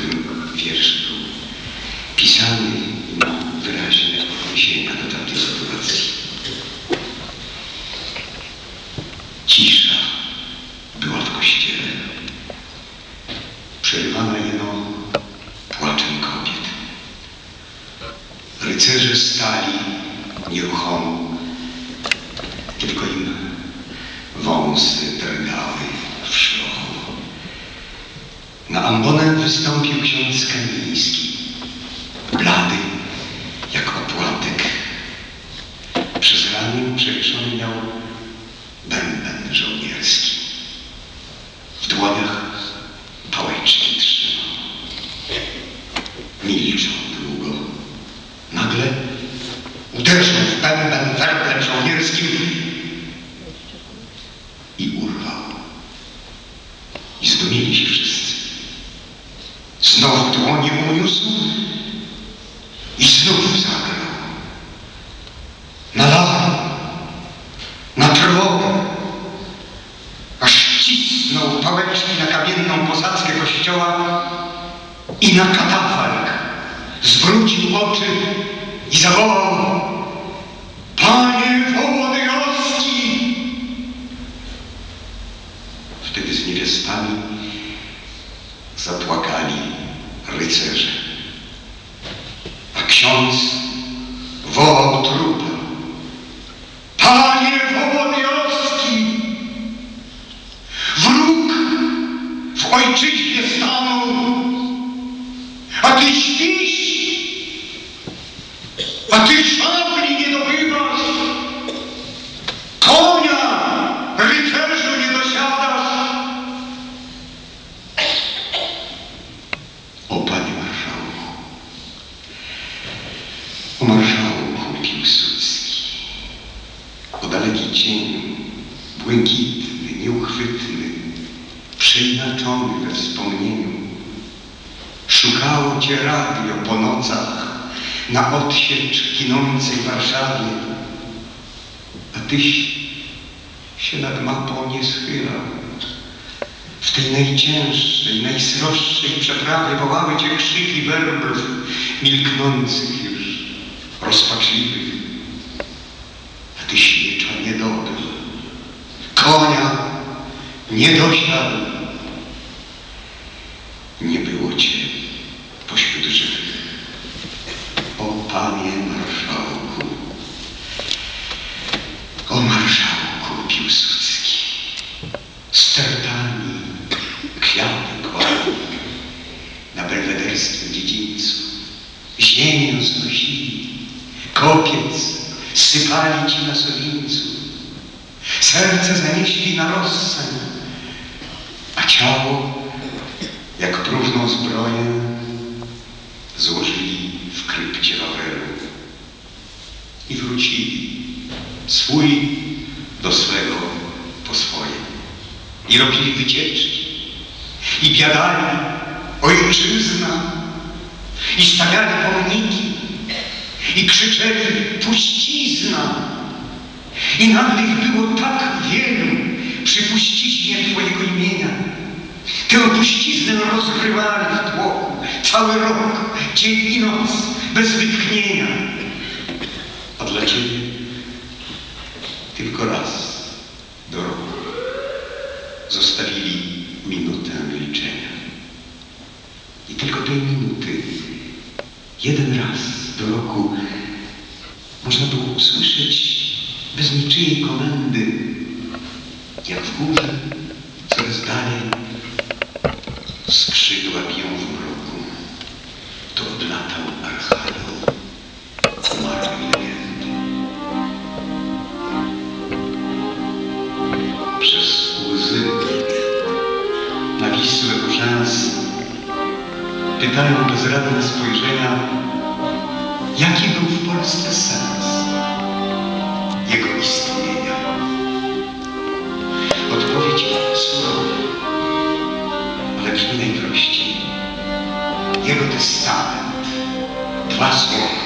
którym wiersz był pisany ma wyraźne odniesienia do tamtej sytuacji. Cisza była w kościele, przerywana jeno płaczem kobiet. Rycerze stali nieruchomo, tylko im wąsy drgały. Na ambonę wystąpił ksiądz Kamiński, blady jak opłatek. Przez ramię przewieszony miał bęben żołnierski. W dłoniach pałeczki trzymał. Milczał długo. Nagle uderzył w bęben werblem żołnierskim i urwał. I zdumieli się wszyscy. Uniósł i znów zagrał. Na lawę, na trwogę, aż cisnął pałeczki na kamienną posadzkę kościoła i na katafalk. Zwrócił oczy i zawołał Panie Wołodyjowski! Wtedy z niewiastami zapłakali rycerze. A o marszałku Piłsudski, o daleki cień, błękitny, nieuchwytny, przeinaczony we wspomnieniu. Szukało cię radio po nocach na odsiecz ginącej Warszawie, a tyś się nad mapą nie schylał. W tej najcięższej, najsroższej przeprawie wołały cię krzyki werblów milknących już, rozpaczliwych. A ty świecza nie dobył, konia nie dosiadł. Nie było cię pośród żywych. O panie marszałku, o marszałku Piłsudski, stertani, kwiaty kładli na belwederskim dziedzińcu, ziemię znosili, kopiec sypali ci na sowińcu, serce zanieśli na rozseń, a ciało, jak próżną zbroję, złożyli w krypcie Wawelu i wrócili swój do swego po swoje. I robili wycieczki i biadali ojczyzna i stawiali pomniki i krzyczeli puścizna i nagle ich było tak wielu przy puściźnie Twojego imienia. Tę puściznę rozgrywali w tłoku cały rok, dzień i noc, bez wytchnienia. A dla Ciebie tylko raz do roku zostawili minutę milczenia. I tylko tej minuty, jeden raz roku, można było usłyszeć bez niczyjej komendy, jak w górze, coraz dalej, skrzydła biją w mroku. To odlatał archanioł, umarły legendy. Przez łzy nawisłe rzęs pytają bezradne spojrzenia, jaki był w Polsce sens jego istnienia. Odpowiedź surowa, ale brzmi najprościej. Jego testament, dwa słowa,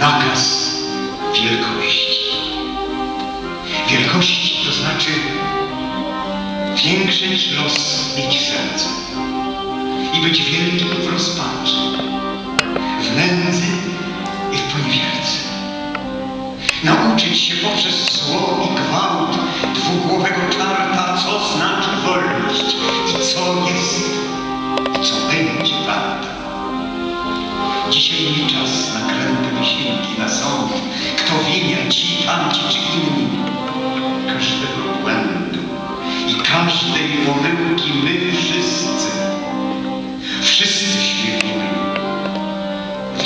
nakaz wielkości. Wielkości to znaczy większy niż los mieć w sercu i być wielkim w rozpaczy, nędzy i w poniewierce. Nauczyć się poprzez zło i gwałt dwugłowego czarta, co znaczy wolność i co jest, i co będzie warta. Dzisiaj nie czas na kręte wysiłki, na sąd, kto winien, ci, tamci czy inni. Każdego błędu i każdej pomyłki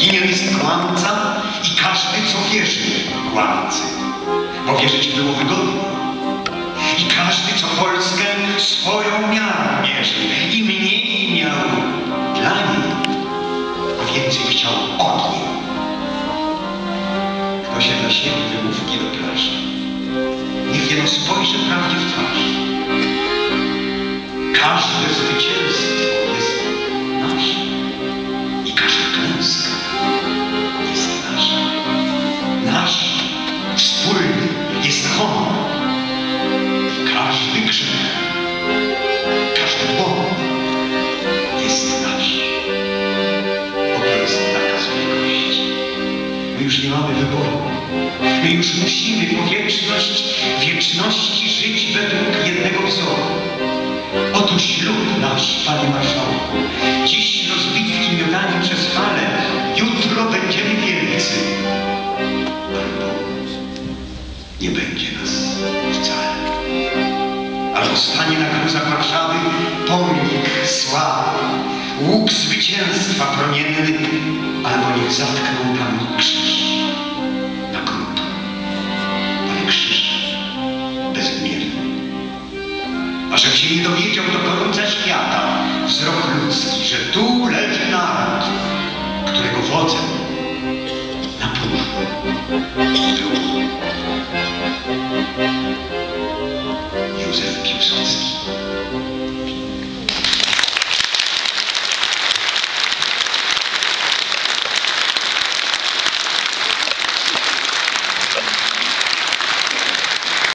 Winien jest kłamca i każdy, co wierzy kłamcy, bo wierzyć było wygodnie. I każdy, co Polskę swoją miarą mierzy i mniej miał dla niej, a więcej chciał od niej. Kto się dla siebie wymówki doprasza, niech jeno spojrzy prawdzie w twarz. Każde zwycięstwo nie mamy wyboru. My już musimy wieczność, wieczności żyć według jednego wzoru. Oto ślub nasz, Panie Marszałku. Dziś rozbitki miotani przez fale, jutro będziemy wielcy. Albo nie będzie nas wcale. Albo stanie na gruzach Warszawy pomnik sławy, łuk zwycięstwa promienny, albo niech zatkną tam krzyż A żeby się nie dowiedział do końca świata wzrok ludzki, że tu leży naród, którego wodzem na próżno był Józef Piłsudski.